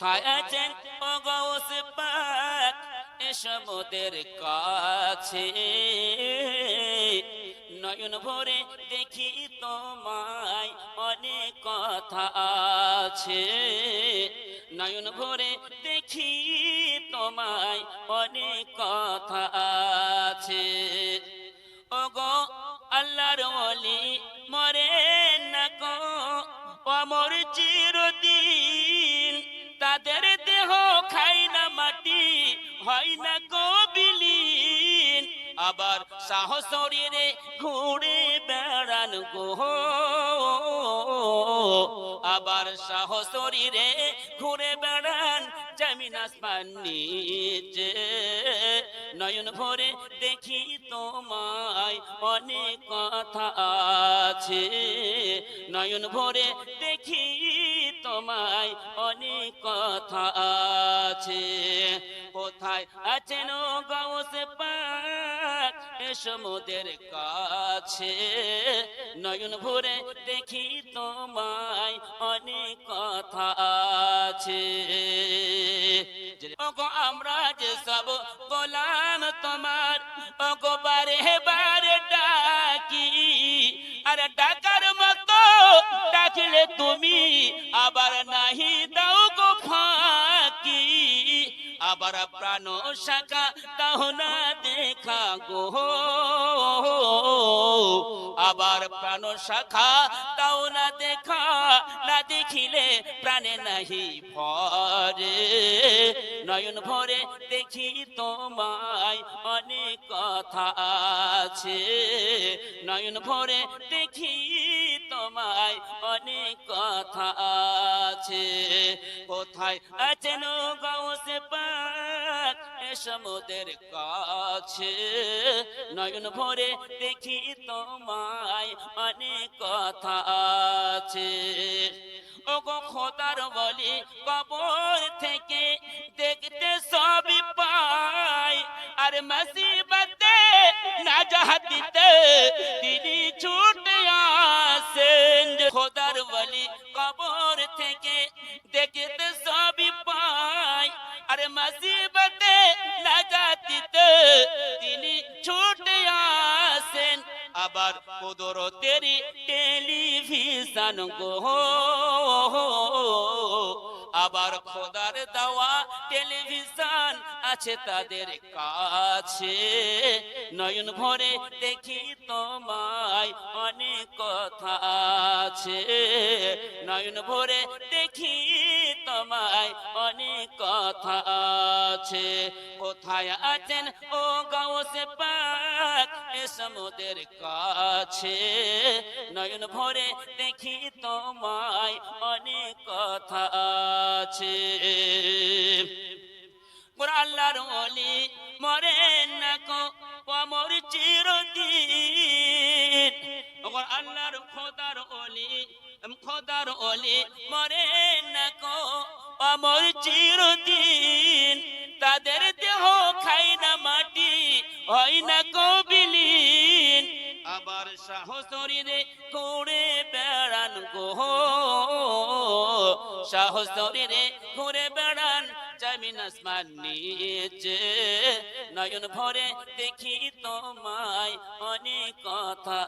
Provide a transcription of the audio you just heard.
আছেন ও গৌস পাক এসব ওদের কাছে। নয়ন ভরে দেখি তোমায় অনেক কথা আছে। নয়ন ভরে দেখি তোমায় অনেক কথা আছে। ও গো আল্লাহর ওলি মরে না গো, অমর চিরদিন হয় না গো বিলীন। আবার সাহস শরীরে ঘুরে বেড়ান গো। আবার সাহস শরীরে ঘুরে বেড়ান জমিন আসমান নিচে। নয়ন ভরে দেখি তোমায় অনেক কথা আছে। নয়ন ভরে দেখি তোমায় অনেক কথা আছে। কোথায় আছেন গাউস পাক? কাছে। নয়ন ভরে দেখি তোমায় অনেক কথা আছে। ওগো আমরা যে সব গোলাম, তোমার ওগো বারে বারে ডাকি। আর ডাকার মতো ডাকলে তুমি আবার নাহি দাও গো ফাঁকি। আবার প্রাণ শাখা তাহ না দেখা গো। আবার প্রাণ শাখা দাও না দেখা, না দেখিলে প্রাণে নাহি ভরে। নয়ন ভরে দেখি তোমায় অনেক কথা আছে। নয়ন ভরে দেখি তোমায় অনেক কথা আছে। কোথায় আছেন গাউসে পাক এ সমুদের কাছে। নয়ন ভরে দেখি তোমায় অনেক কথা আছে। ও গো খোদার বলি, কবর থেকে দেখতে সবই পাই। আর মসিবতে নাজাহাত দিতে তিনি ছুটে আসেন। খোদার বলি, কবর থেকে দেখতে আবার কুদরতের টেলিভিশন গো। আবার খোদার দেওয়া টেলিভিশন আছে তাদের কাছে। নয়ন ভরে দেখি তোমায় অনেক কথা আছে। নয়ন ভরে দেখি তোমায় অনেক কথা আছে। কোথায় আছেন ও গাঁওসে পাক এ সমুদের কাছে? নয়ন ভরে দেখি তোমায় অনেক কথা আছে। আল্লাহর ওলি, মরে না কো অমর চিরদিন। আল্লাহর খোদার ওলি খোদার ওলি মরে না কো অমর চিরদিন তাদের দেহ খাই না মাটি, হয় না কো বিলীন। আবার সাহসরিরে করে বেড়ান গো। সাহসরিরে ঘুরে বেড়ান জমিন আসমান নিচে। নয়ন ভরে দেখি তোমায় অনেক কথা।